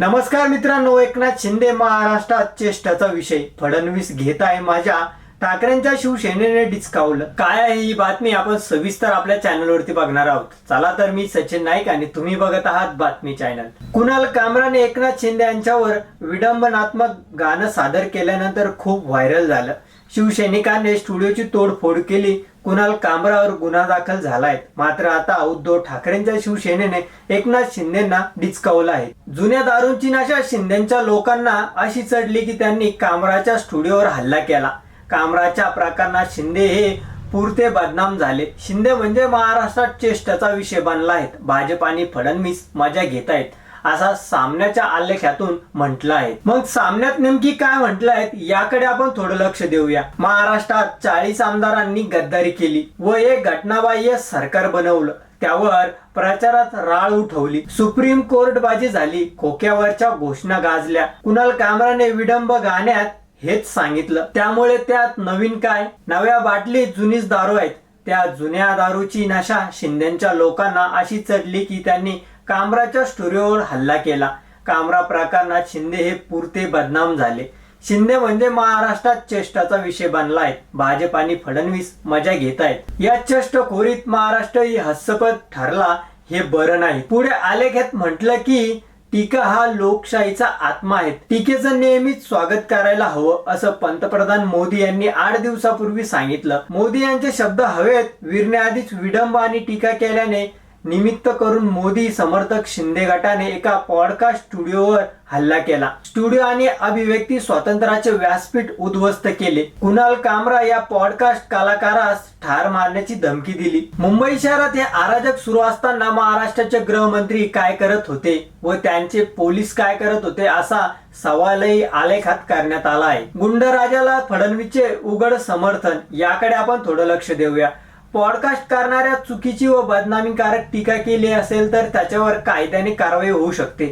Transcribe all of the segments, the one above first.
नमस्कार मित्रांनो एकनाथ शिंदे महाराष्ट्रात चेष्टाचा विषय. फडणवीस घेत आहे माझ्या ठाकरेंच्या शिवसेनेने डिचकावलं. काय आहे ही बातमी? आपण सविस्तर आपल्या चॅनलवरती बघणार आहोत. चला तर मी सचिन नाईक आणि तुम्ही बघत आहात बातमी चॅनल. कुणाल कामराने एकनाथ शिंदे यांच्यावर विडंबनात्मक गाणं सादर केल्यानंतर खूप व्हायरल झालं. शिवसैनिकांनी स्टुडिओची तोडफोड केली. कुणाल कामरावर गुन्हा दाखल झालाय. मात्र आता उद्धव ठाकरेंच्या शिवसेनेने एकनाथ शिंदेना डिचकावलं आहे. जुन्या दारूंची नशा शिंदेच्या लोकांना अशी चढली की त्यांनी कामराच्या स्टुडिओवर हल्ला केला. कामराच्या प्रकरणात शिंदे हे पुरते बदनाम झाले. शिंदे म्हणजे महाराष्ट्रात चेष्टाचा विषय बनला आहे. भाजप आणि फडणवीस मजा घेत आहेत असा सामन्याच्या आलेखातून म्हटलं आहे. मग सामन्यात नेमकी काय म्हटलं आहे याकडे आपण थोडं लक्ष देऊया. महाराष्ट्रात चाळीस आमदारांनी गद्दारी केली व एक घटनाबाह्य सरकार बनवलं. त्यावर प्रचारात राळ उठवली. सुप्रीम कोर्ट बाजी झाली. खोक्यावरच्या घोषणा गाजल्या. कुणाल कामराने विडंब गाण्यात हेच सांगितलं. त्यामुळे त्यात नवीन काय? नव्या बाटलीत जुनीच दारू आहेत. त्या जुन्या दारूची नशा शिंदेच्या लोकांना अशी चढली की त्यांनी कामराच्या स्टुडिओवर हल्ला केला. कामरा प्रकरणात शिंदे हे पुरते बदनाम झाले. शिंदे म्हणजे महाराष्ट्रात चेष्टाचा विषय बनला आहे. भाजप आणि फडणवीस मजा घेत आहेत. या चेष्टखोरीत महाराष्ट्र ही हस्तपद ठरला हे बरं नाही. पुढे आलेख म्हटलं की टीका हा लोकशाहीचा आत्मा आहे. टीकेचं नेहमीच स्वागत करायला हवं असं पंतप्रधान मोदी यांनी आठ दिवसापूर्वी सांगितलं. मोदी यांचे शब्द हवेत विरण्याआधीच विडंब आणि टीका केल्याने निमित्त करून मोदी समर्थक शिंदे गटाने एका पॉडकास्ट स्टुडिओवर हल्ला केला. स्टुडिओ आणि अभिव्यक्ती स्वातंत्र्याचे व्यासपीठ उद्ध्वस्त केले. कुणाल कामरा या पॉडकास्ट कलाकारास ठार मारण्याची धमकी दिली. मुंबई शहरात हे अराजक सुरू असताना महाराष्ट्राचे गृहमंत्री काय करत होते व त्यांचे पोलीस काय करत होते असा सवालही आलेखात करण्यात आला आहे. गुंडराजाला फडणवीसचे उघड समर्थन याकडे आपण थोडं लक्ष देऊया. पॉडकास्ट करणाऱ्या चुकीची व बदनामीकारक टीका केली असेल तर त्याच्यावर कायद्याने कारवाई होऊ शकते.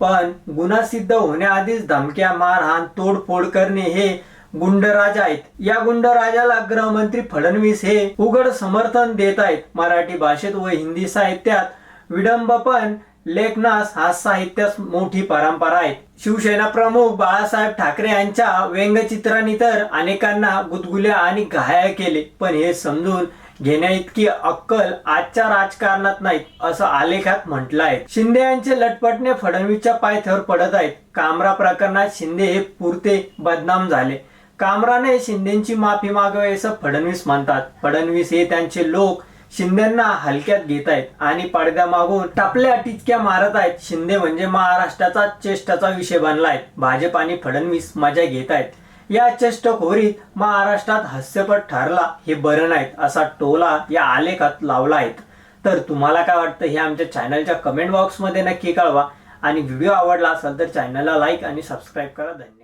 पण गुन्हा सिद्ध होण्याआधीच धमक्या मारहाण तोडफोड करणे हे गुंडराज आहेत. या गुंडराजाला गृहमंत्री फडणवीस हे उघड समर्थन देत आहेत. मराठी भाषेत व हिंदी साहित्यात विडंबपण लेखनास हा साहित्यास मोठी परंपरा आहे. शिवसेना प्रमुख बाळासाहेब ठाकरे यांच्या व्यंगचित्रांनी तर अनेकांना गुदगुल्या आणि घाया केले. पण हे समजून घेण्याइतकी अक्कल आजच्या राजकारणात नाहीत असं आलेखात म्हटलं आहे शिंदे यांचे लटपटणे फडणवीसच्या पायथ्यावर पडत आहेत. कामरा प्रकरणात शिंदे हे पुरते बदनाम झाले. कामराने शिंदेची माफी मागावी असं फडणवीस म्हणतात. फडणवीस हे त्यांचे लोक शिंदेना हलक्यात घेत आहेत आणि पडद्यामागून टपल्या टिचक्या मारत आहेत. शिंदे म्हणजे महाराष्ट्राचा चेष्टाचा विषय बनला आहे भाजप आणि फडणवीस मजा घेत आहेत. या चेष्टखोरीत महाराष्ट्रात हास्यपट ठरला. हे बरं नाहीत असा टोला या आलेखात लावला आहे तर तुम्हाला काय वाटतं हे आमच्या चॅनलच्या कमेंट बॉक्समध्ये नक्की कळवा. आणि व्हिडिओ आवडला असेल तर चॅनलला लाईक आणि सबस्क्राईब करा. धन्यवाद.